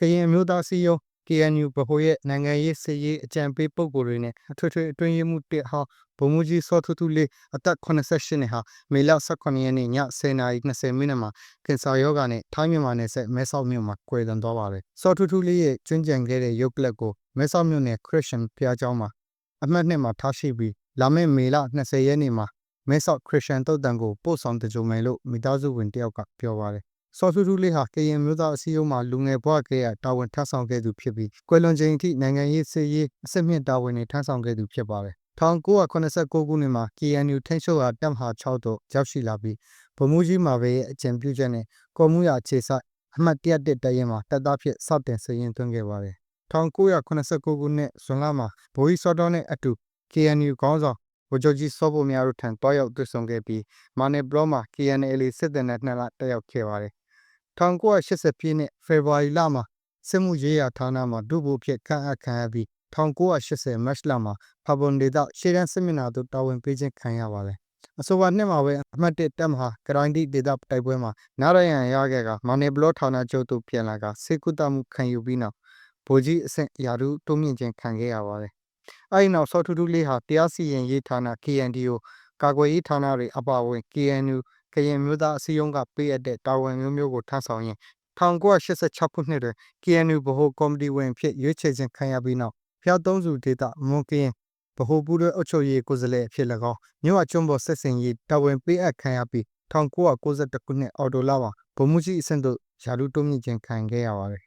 ကရင်အမျိုးသားစီယုံ KNU ဗဟိုရဲ့နိုင်ငံရေးစစ်ရေးအကြံပေးပုဂ္ဂိုလ်တွေနဲ့အထွေထွေအတွင်းရေးမှူးတစ်ဟောင်းဗိုလ်မှူးကြီးစောထူးထူးလေးအသက်88နှစ်ဟာမေလ18ရက်နေ့ည10:20မိနစ်မှာကင်ဆာရောဂါနဲ့ထိုင်းမြန်မာနယ်စပ်မဲဆောက်မြို့မှာကွယ်လွန်သွားပါတယ်။စောထူးထူးလေးရဲ့ကျွမ်းကျင်ခဲ့တဲ့ရုပ်ကလပ်ကိုမဲဆောက်မြို့နယ်ခရစ်ယာန်ဘုရားကျောင်းမှာအမှတ်နှစ်မှာထားရှိပြီးလာမယ့်မေလ20ရက်နေ့မှာမဲဆောက်ခရစ်ယာန်တုတ်တန်ကိုပို့ဆောင်တကြုံမယ်လို့မိသားစုဝင်တယောက်ကပြောပါတယ်။ စောထူးထူးလေးဟာကရင်မျိုးသားအစည်းအရုံးမှာလူငယ်ဘဝကရတာဝန်ထမ်းဆောင်ခဲ့သူဖြစ်ပြီးကွယ်လွန်ချိန်အထိနိုင်ငံရေးစစ်ရေးအစစ်မြင့်တာဝန်တွေထမ်းဆောင်ခဲ့သူဖြစ်ပါတယ်။1989ခုနှစ်မှာ KNU ထိန်းချုပ်ရာတပ်မဟာ6သို့ရောက်ရှိလာပြီးဗိုလ်မှူးကြီးမာပဲရဲ့အကြံပြုချက်နဲ့ကော်မှုရအခြေစိုက်အမှတ်101တရင်မှာတပ်သားဖြစ်စတင်စရင်သွင်းခဲ့ပါတယ်။1989ခုနှစ်ဇွန်လမှာဗိုလ်ကြီးစောတော်နဲ့အတူ KNU ခေါင်းဆောင်ဗိုလ်ချုပ်ကြီးစောဘုံများတို့ထံတွားရောက်တွေ့ဆုံခဲ့ပြီးမာနယ်ဘလော့မှာ KNL စစ်တပ်နဲ့နှစ်လတက်ရောက်ခဲ့ပါတယ်။ 1980ပြည့်နှစ်ဖေဖော်ဝါရီလမှာစစ်မှုရေးရာဌာနမှာဒုဗိုလ်ဖြစ်ခန့်အပ်ခံရပြီး1980မတ်လမှာဖာဘွန်ဒေသရှေ့တန်းစစ်မျက်နှာသို့တာဝန်ပေးခြင်းခံရပါတယ်။အဆိုပါနှစ်မှာပဲအမှတ်1တပ်မဟာကရိုင်းဒီဒေသတိုက်ပွဲမှာနာရယန်ရခဲ့ကမာနယ်ဘလော့ဌာနချုပ်သို့ပြန်လာကစေကုတမှုခံယူပြီးနောက်ဗိုလ်ကြီးအဆင့်ရာထူးတိုးမြင့်ခြင်းခံခဲ့ရပါတယ်။အဲဒီနောက်စောထူးထူးလေးဟာတရားစီရင်ရေးဌာန KNDO ကာကွယ်ရေးဌာနတွေအပါအဝင် KNU ကရင်မျိုးသားအစည်းအရုံးကပေးအပ်တဲ့တာဝန်မျိုးမျိုးကိုထမ်းဆောင်ရင်း1986ခုနှစ်တွင် KNU ဗဟိုကော်မတီဝင်အဖြစ်ရွေးချယ်ခြင်းခံရပြီးနောက်ဖျားသုံးစုဒေသမွန်ကရင်ဗဟိုပူးတွဲအုပ်ချုပ်ရေးကိုယ်စားလှယ်အဖြစ်၎င်းမြို့အကျွန်းပေါ်ဆက်ဆင်ရေးတာဝန်ပေးအပ်ခံရပြီး1992ခုနှစ်အော်တိုလာမှာဗိုလ်မှူးကြီးအဆင့်သို့ရာထူးတိုးမြင့်ခြင်းခံခဲ့ရပါတယ်